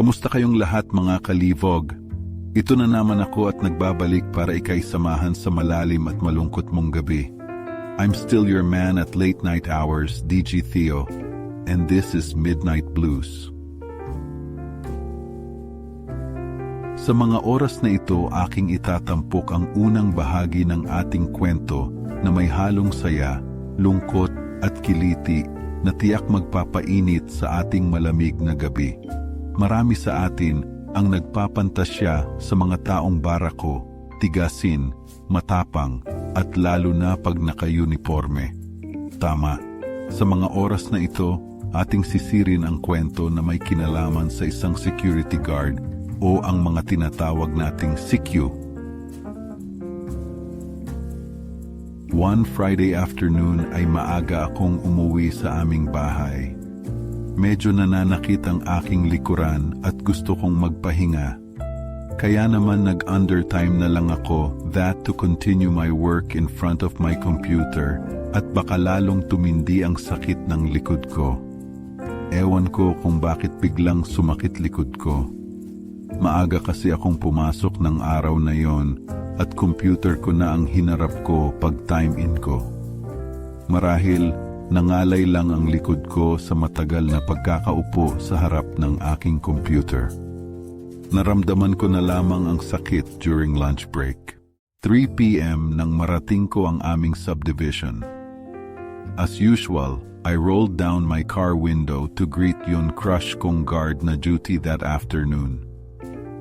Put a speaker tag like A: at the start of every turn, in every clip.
A: Kamusta kayong lahat mga kalivog? Ito na naman ako at nagbabalik para ikay samahan sa malalim at malungkot mong gabi. I'm still your man at late night hours, DG Theo, and this is Midnight Blues. Sa mga oras na ito, aking itatampok ang unang bahagi ng ating kwento na may halong saya, lungkot at kiliti na tiyak magpapainit sa ating malamig na gabi. Marami sa atin ang nagpapantasya sa mga taong barako, tigasin, matapang, at lalo na pag naka-uniforme. Tama, sa mga oras na ito, ating sisirin ang kwento na may kinalaman sa isang security guard o ang mga tinatawag nating CQ. One Friday afternoon ay maaga akong umuwi sa aming bahay. Medyo nananakit ang aking likuran at gusto kong magpahinga. Kaya naman nag-undertime na lang ako that to continue my work in front of my computer at baka lalong tumindi ang sakit ng likod ko. Ewan ko kung bakit biglang sumakit likod ko. Maaga kasi akong pumasok ng araw na yon at computer ko na ang hinarap ko pag time in ko. Marahil nangalay lang ang likod ko sa matagal na pagkakaupo sa harap ng aking computer. Naramdaman ko na lamang ang sakit during lunch break. 3 p.m. nang marating ko ang aming subdivision. As usual, I rolled down my car window to greet yun crush kong guard na duty that afternoon.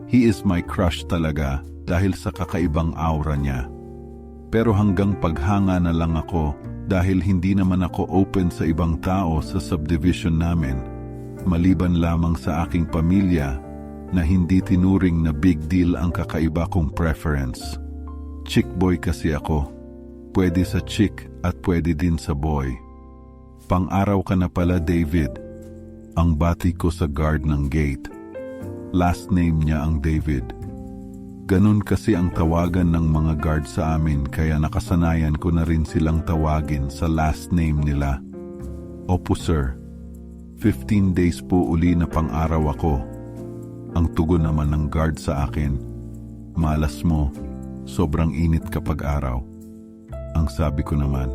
A: He is my crush talaga dahil sa kakaibang aura niya. Pero hanggang paghanga na lang ako dahil hindi naman ako open sa ibang tao sa subdivision namin, maliban lamang sa aking pamilya na hindi tinuring na big deal ang kakaiba kong preference. Chick boy kasi ako. Pwede sa chick at pwede din sa boy. Pang-araw ka na pala, David. Ang bati ko sa guard ng gate. Last name niya ang David. Ganun kasi ang tawagan ng mga guard sa amin kaya nakasanayan ko na rin silang tawagin sa last name nila. Opo sir, 15 days po uli na pang-araw ako. Ang tugon naman ng guard sa akin, malas mo, sobrang init kapag araw. Ang sabi ko naman,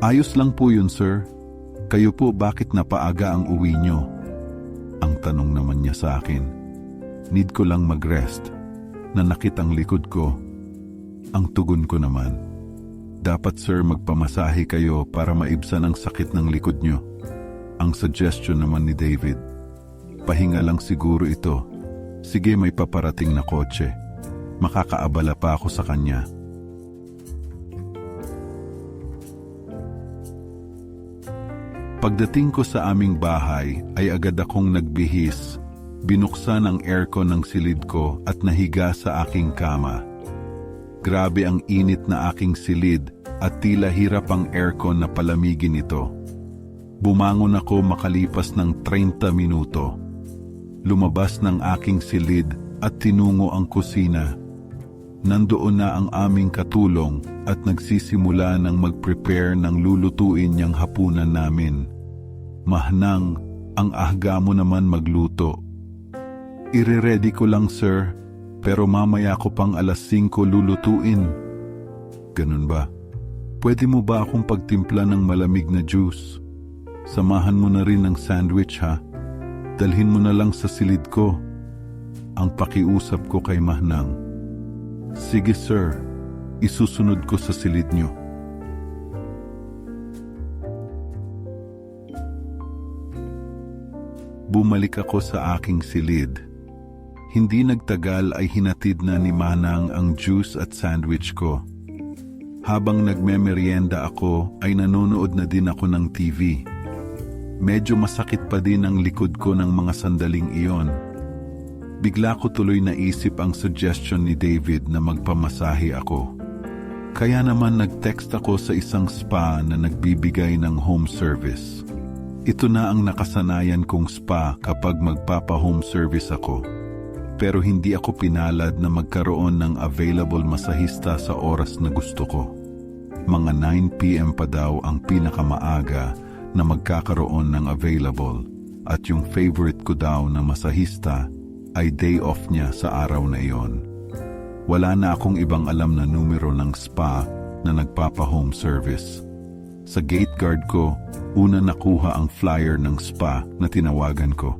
A: ayos lang po yun sir. Kayo po bakit napaaga ang uwi nyo? Ang tanong naman niya sa akin, need ko lang mag-rest. Nanakit ang likod ko. Ang tugon ko naman, dapat sir magpamasahe kayo para maibsan ang sakit ng likod nyo. Ang suggestion naman ni David, pahinga lang siguro ito. Sige may paparating na kotse. Makakaabala pa ako sa kanya. Pagdating ko sa aming bahay ay agad akong nagbihis. Binuksan ang aircon ng silid ko at nahiga sa aking kama. Grabe ang init na aking silid at tila hirap ang aircon na palamigin ito. Bumangon ako makalipas ng 30 minuto. Lumabas ng aking silid at tinungo ang kusina. Nandoon na ang aming katulong at nagsisimula ng mag-prepare ng lulutuin niyang hapunan namin. Mahnang, ang ahga mo naman magluto. Ire-ready ko lang sir, pero mamaya ko pang alas 5 lulutuin. Ganun ba? Pwede mo ba akong pagtimpla ng malamig na juice? Samahan mo na rin ng sandwich ha. Dalhin mo na lang sa silid ko. Ang pakiusap ko kay Mahnang. Sige sir, isusunod ko sa silid nyo. Bumalik ako sa aking silid. Hindi nagtagal ay hinatid na ni Manang ang juice at sandwich ko. Habang nagmemeryenda ako ay nanonood na din ako ng TV. Medyo masakit pa din ang likod ko ng mga sandaling iyon. Bigla ko tuloy naisip ang suggestion ni David na magpamasahe ako. Kaya naman nag-text ako sa isang spa na nagbibigay ng home service. Ito na ang nakasanayan kong spa kapag magpapa-home service ako. Pero hindi ako pinalad na magkaroon ng available masahista sa oras na gusto ko. Mga 9pm pa daw ang pinakamaaga na magkakaroon ng available at yung favorite ko daw na masahista ay day off niya sa araw na iyon. Wala na akong ibang alam na numero ng spa na nagpapa-home service. Sa gate guard ko, una nakuha ang flyer ng spa na tinawagan ko.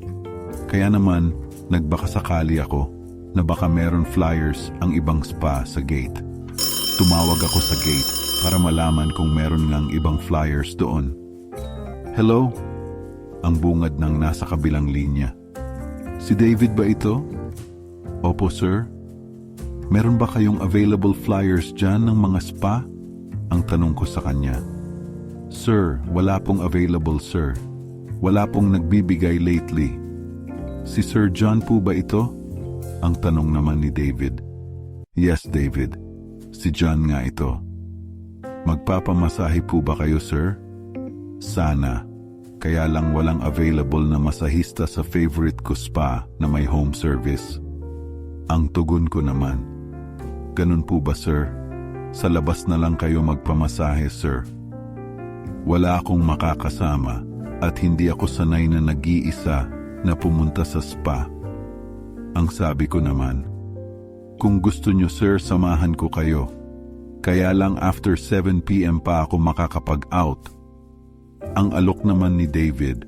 A: Kaya naman, nagbakasakali ako na baka meron flyers ang ibang spa sa gate. Tumawag ako sa gate para malaman kung meron ngang ibang flyers doon. Hello? Ang bungad ng nasa kabilang linya. Si David ba ito? Opo, sir. Meron ba kayong available flyers dyan ng mga spa? Ang tanong ko sa kanya. Sir, wala pong available, sir. Wala pong nagbibigay lately. Si Sir John po ba ito? Ang tanong naman ni David. Yes, David. Si John nga ito. Magpapamasahe po ba kayo, sir? Sana. Kaya lang walang available na masahista sa favorite ko spa na may home service. Ang tugon ko naman. Ganun po ba, sir? Sa labas na lang kayo magpamasahe, sir. Wala akong makakasama at hindi ako sanay na nag-iisa na pumunta sa spa. Ang sabi ko naman, kung gusto nyo sir, samahan ko kayo. Kaya lang after 7pm pa ako makakapag-out. Ang alok naman ni David.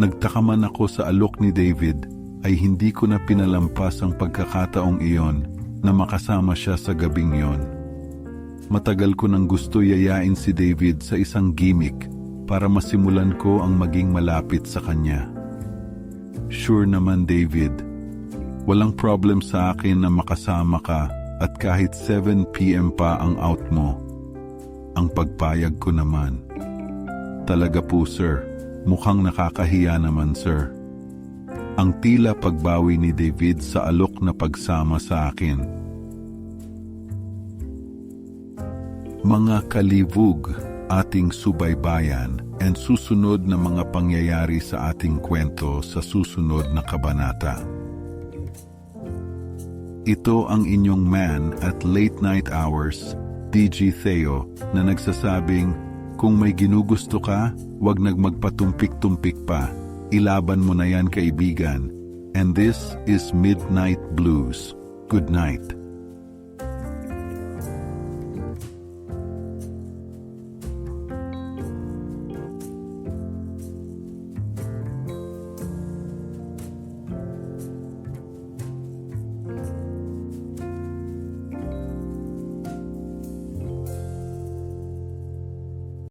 A: Nagtaka man ako sa alok ni David ay hindi ko na pinalampas ang pagkakataong iyon na makasama siya sa gabing yon. Matagal ko nang gusto yayain si David sa isang gimmick para masimulan ko ang maging malapit sa kanya. Sure naman David, walang problem sa akin na makasama ka at kahit 7pm pa ang out mo. Ang pagpayag ko naman. Talaga po sir, mukhang nakakahiya naman sir. Ang tila pagbawi ni David sa alok na pagsama sa akin mga kalibug, ating subaybayan, and susunod na mga pangyayari sa ating kwento sa susunod na kabanata. Ito ang inyong man at late night hours, DG Theo, na nagsasabing, kung may ginugusto ka, wag nagmagpatumpik-tumpik pa. Ilaban mo na yan kaibigan. And this is Midnight Blues. Good night.